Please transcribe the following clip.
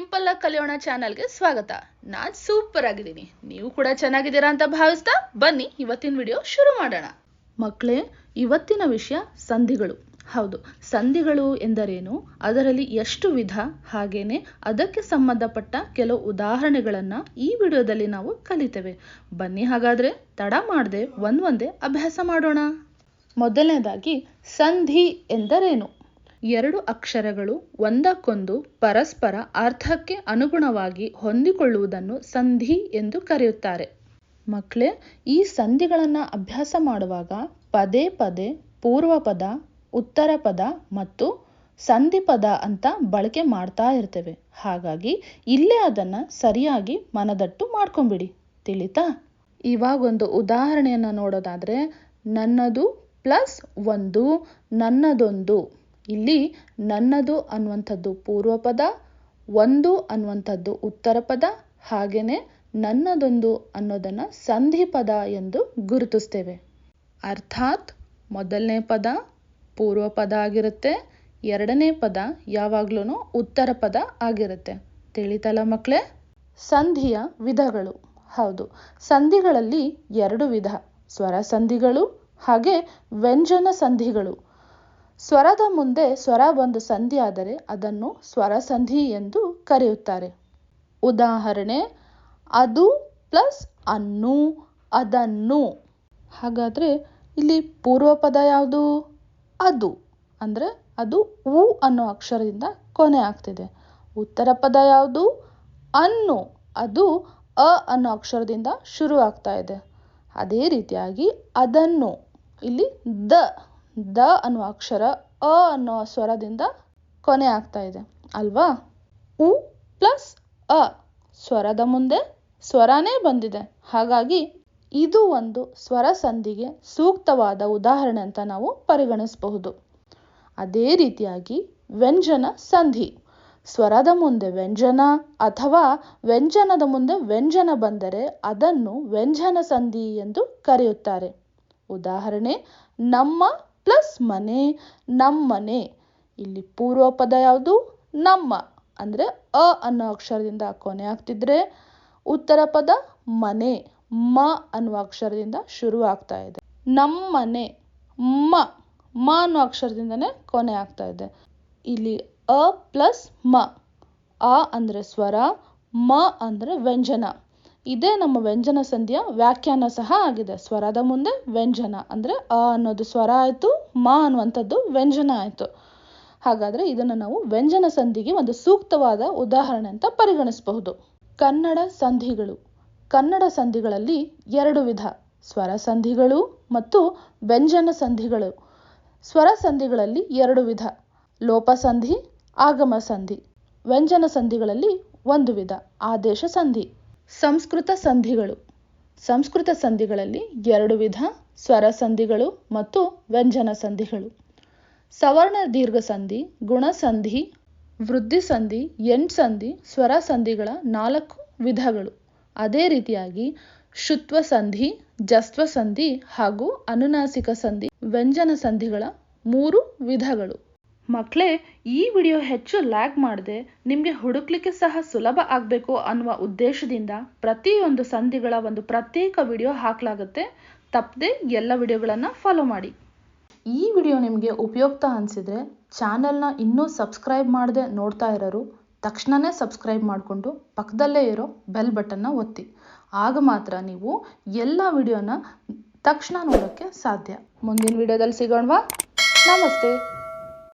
Simple ಆಗಿ ಕಲಿಯೋಣ ಚಾನಲ್ಗೆ ಸ್ವಾಗತ. ನಾನ್ ಸೂಪರ್ ಆಗಿದ್ದೀನಿ. ನೀವು ಕೂಡ ಚೆನ್ನಾಗಿದ್ದೀರಾ ಅಂತ ಭಾವಿಸ್ತಾ ಬನ್ನಿ, ಇವತ್ತಿನ ವಿಡಿಯೋ ಶುರು ಮಾಡೋಣ. ಮಕ್ಕಳೇ ಇವತ್ತಿನ ವಿಷಯ ಸಂಧಿಗಳು. ಹೌದು, ಸಂಧಿಗಳು ಎಂದರೇನು? ಅದರಲ್ಲಿ ಎಷ್ಟು ವಿಧ, ಹಾಗೇನೆ ಅದಕ್ಕೆ ಸಂಬಂಧಪಟ್ಟ ಕೆಲವು ಉದಾಹರಣೆಗಳನ್ನ ಈ ವಿಡಿಯೋದಲ್ಲಿ ನಾವು ಕಲಿತೇವೆ. ಬನ್ನಿ ಹಾಗಾದ್ರೆ, ತಡ ಮಾಡದೆ ಒಂದೊಂದೇ ಅಭ್ಯಾಸ ಮಾಡೋಣ. ಮೊದಲನೇದಾಗಿ, ಸಂಧಿ ಎಂದರೇನು? ಎರಡು ಅಕ್ಷರಗಳು ಒಂದಕ್ಕೊಂದು ಪರಸ್ಪರ ಅರ್ಥಕ್ಕೆ ಅನುಗುಣವಾಗಿ ಹೊಂದಿಕೊಳ್ಳುವುದನ್ನು ಸಂಧಿ ಎಂದು ಕರೆಯುತ್ತಾರೆ. ಮಕ್ಕಳೇ, ಈ ಸಂಧಿಗಳನ್ನು ಅಭ್ಯಾಸ ಮಾಡುವಾಗ ಪದೇ ಪದೇ ಪೂರ್ವ ಪದ ಉತ್ತರ ಪದ ಮತ್ತು ಸಂಧಿ ಪದ ಅಂತ ಬಳಕೆ ಮಾಡ್ತಾ ಇರ್ತೇವೆ. ಹಾಗಾಗಿ ಇಲ್ಲೇ ಅದನ್ನು ಸರಿಯಾಗಿ ಮನದಟ್ಟು ಮಾಡ್ಕೊಂಬಿಡಿ. ತಿಳಿತಾ? ಇವಾಗೊಂದು ಉದಾಹರಣೆಯನ್ನು ನೋಡೋದಾದರೆ, ನನ್ನದು ಪ್ಲಸ್ ಒಂದು, ನನ್ನದೊಂದು. ಇಲ್ಲಿ ನನ್ನದು ಅನ್ನುವಂಥದ್ದು ಪೂರ್ವ ಪದ, ಒಂದು ಅನ್ನುವಂಥದ್ದು ಉತ್ತರ ಪದ ಹಾಗೆಯೇ ನನ್ನದೊಂದು ಅನ್ನೋದನ್ನ ಸಂಧಿ ಪದ ಎಂದು ಗುರುತಿಸ್ತೇವೆ. ಅರ್ಥಾತ್ ಮೊದಲನೇ ಪದ ಪೂರ್ವ ಪದ ಆಗಿರುತ್ತೆ, ಎರಡನೇ ಪದ ಯಾವಾಗ್ಲೂ ಉತ್ತರ ಪದ ಆಗಿರುತ್ತೆ. ತಿಳಿತಲ್ಲ ಮಕ್ಕಳೇ ಸಂಧಿಯ ವಿಧಗಳು. ಹೌದು, ಸಂಧಿಗಳಲ್ಲಿ ಎರಡು ವಿಧ. ಸ್ವರ ಸಂಧಿಗಳು ಹಾಗೆ ವ್ಯಂಜನ ಸಂಧಿಗಳು. ಸ್ವರದ ಮುಂದೆ ಸ್ವರ ಒಂದು ಸಂಧಿ ಆದರೆ ಅದನ್ನು ಸ್ವರ ಸಂಧಿ ಎಂದು ಕರೆಯುತ್ತಾರೆ. ಉದಾಹರಣೆ, ಅದು ಪ್ಲಸ್ ಅನ್ನು, ಅದನ್ನು. ಹಾಗಾದರೆ ಇಲ್ಲಿ ಪೂರ್ವ ಪದ ಯಾವುದು? ಅದು. ಅಂದರೆ ಅದು ಉ ಅನ್ನೋ ಅಕ್ಷರದಿಂದ ಕೊನೆ ಆಗ್ತಿದೆ. ಉತ್ತರ ಪದ ಯಾವುದು? ಅನ್ನು. ಅದು ಅ ಅನ್ನೋ ಅಕ್ಷರದಿಂದ ಶುರು ಆಗ್ತಾ ಇದೆ. ಅದೇ ರೀತಿಯಾಗಿ ಅದನ್ನು. ಇಲ್ಲಿ ದ. ದ ಅನ್ನುವ ಅಕ್ಷರ ಅ ಅನ್ನೋ ಸ್ವರದಿಂದ ಕೊನೆ ಆಗ್ತಾ ಇದೆ. ಅಲ್ವಾ? ಉ ಪ್ಲಸ್ ಅ ಸ್ವರದ ಮುಂದೆ ಸ್ವರನೇ ಬಂದಿದೆ. ಹಾಗಾಗಿ ಇದು ಒಂದು ಸ್ವರ ಸಂಧಿಗೆ ಸೂಕ್ತವಾದ ಉದಾಹರಣೆ ಅಂತ ನಾವು ಪರಿಗಣಿಸಬಹುದು. ಅದೇ ರೀತಿಯಾಗಿ ವ್ಯಂಜನ ಸಂಧಿ. ಸ್ವರದ ಮುಂದೆ ವ್ಯಂಜನ ಅಥವಾ ವ್ಯಂಜನದ ಮುಂದೆ ವ್ಯಂಜನ ಬಂದರೆ ಅದನ್ನು ವ್ಯಂಜನ ಸಂಧಿ ಎಂದು ಕರೆಯುತ್ತಾರೆ. ಉದಾಹರಣೆ, ನಮ್ಮ ಪ್ಲಸ್ ಮನೆ ನಮ್ಮನೆ ಇಲ್ಲಿ ಪೂರ್ವ ಪದ ಯಾವುದು? ನಮ್ಮ. ಅಂದ್ರೆ ಅ ಅನ್ನೋ ಅಕ್ಷರದಿಂದ ಕೊನೆ ಆಗ್ತಿದ್ರೆ ಉತ್ತರ ಪದ ಮನೆ, ಮ ಅನ್ನುವ ಅಕ್ಷರದಿಂದ ಶುರು ಆಗ್ತಾ ಇದೆ. ನಮ್ಮನೆ ಮ ಮ ಅನ್ನೋ ಅಕ್ಷರದಿಂದನೇ ಕೊನೆ ಆಗ್ತಾ ಇದೆ. ಇಲ್ಲಿ ಅ ಪ್ಲಸ್ ಮ. ಅ ಅಂದ್ರೆ ಸ್ವರ, ಮ ಅಂದ್ರೆ ವ್ಯಂಜನ. ಇದೇ ನಮ್ಮ ವ್ಯಂಜನ ಸಂಧಿಯ, ವ್ಯಾಖ್ಯಾನ ಸಹ ಆಗಿದೆ. ಸ್ವರದ ಮುಂದೆ ವ್ಯಂಜನ ಅಂದ್ರೆ ಅ ಅನ್ನೋದು ಸ್ವರ ಆಯ್ತು, ಮ ಅನ್ನುವಂಥದ್ದು ವ್ಯಂಜನ ಆಯ್ತು. ಹಾಗಾದ್ರೆ ಇದನ್ನು ನಾವು ವ್ಯಂಜನ ಸಂಧಿಗೆ ಒಂದು ಸೂಕ್ತವಾದ ಉದಾಹರಣೆ ಅಂತ ಪರಿಗಣಿಸಬಹುದು. ಕನ್ನಡ ಸಂಧಿಗಳು. ಕನ್ನಡ ಸಂಧಿಗಳಲ್ಲಿ ಎರಡು ವಿಧ. ಸ್ವರ ಸಂಧಿಗಳು ಮತ್ತು ವ್ಯಂಜನ ಸಂಧಿಗಳು. ಸ್ವರ ಸಂಧಿಗಳಲ್ಲಿ ಎರಡು ವಿಧ. ಲೋಪ ಸಂಧಿ, ಆಗಮ ಸಂಧಿ. ವ್ಯಂಜನ ಸಂಧಿಗಳಲ್ಲಿ ಒಂದು ವಿಧ. ಆದೇಶ ಸಂಧಿ. ಸಂಸ್ಕೃತ ಸಂಧಿಗಳು. ಸಂಸ್ಕೃತ ಸಂಧಿಗಳಲ್ಲಿ ಎರಡು ವಿಧ, ಸ್ವರ ಸಂಧಿಗಳು ಮತ್ತು ವ್ಯಂಜನ ಸಂಧಿಗಳು. ಸವರ್ಣ ದೀರ್ಘ ಸಂಧಿ, ಗುಣ ಸಂಧಿ, ವೃದ್ಧಿ ಸಂಧಿ, ಎಂಟ್ ಸಂಧಿ, ಸ್ವರ ಸಂಧಿಗಳ ನಾಲ್ಕು ವಿಧಗಳು. ಅದೇ ರೀತಿಯಾಗಿ ಶುತ್ವ ಸಂಧಿ, ಜಸ್ತ್ವ ಸಂಧಿ ಹಾಗೂ ಅನುನಾಸಿಕ ಸಂಧಿ, ವ್ಯಂಜನ ಸಂಧಿಗಳ ಮೂರು ವಿಧಗಳು. ಮಕ್ಕಳೇ ಈ ವಿಡಿಯೋ ಹೆಚ್ಚು ಲ್ಯಾಗ್ ಮಾಡದೆ ನಿಮಗೆ ಹುಡುಕ್ಲಿಕ್ಕೆ ಸಹ ಸುಲಭ ಆಗಬೇಕು ಅನ್ನುವ ಉದ್ದೇಶದಿಂದ ಪ್ರತಿಯೊಂದು ಸಂಧಿಗಳ ಒಂದು ಪ್ರತ್ಯೇಕ ವಿಡಿಯೋ ಹಾಕಲಾಗುತ್ತೆ. ತಪ್ಪದೆ ಎಲ್ಲ ವಿಡಿಯೋಗಳನ್ನು ಫಾಲೋ ಮಾಡಿ. ಈ ವಿಡಿಯೋ ನಿಮಗೆ ಉಪಯುಕ್ತ ಅನಿಸಿದರೆ ಚಾನಲ್ನ ಇನ್ನೂ ಸಬ್ಸ್ಕ್ರೈಬ್ ಮಾಡದೆ ನೋಡ್ತಾ ಇರೋರು ತಕ್ಷಣವೇ ಸಬ್ಸ್ಕ್ರೈಬ್ ಮಾಡಿಕೊಂಡು ಪಕ್ಕದಲ್ಲೇ ಇರೋ ಬೆಲ್ ಬಟನ್ನ ಒತ್ತಿ. ಆಗ ಮಾತ್ರ ನೀವು ಎಲ್ಲ ವಿಡಿಯೋನ ತಕ್ಷಣ ನೋಡೋಕ್ಕೆ ಸಾಧ್ಯ. ಮುಂದಿನ ವಿಡಿಯೋದಲ್ಲಿ ಸಿಗೋಣವಾ? ನಮಸ್ತೆ.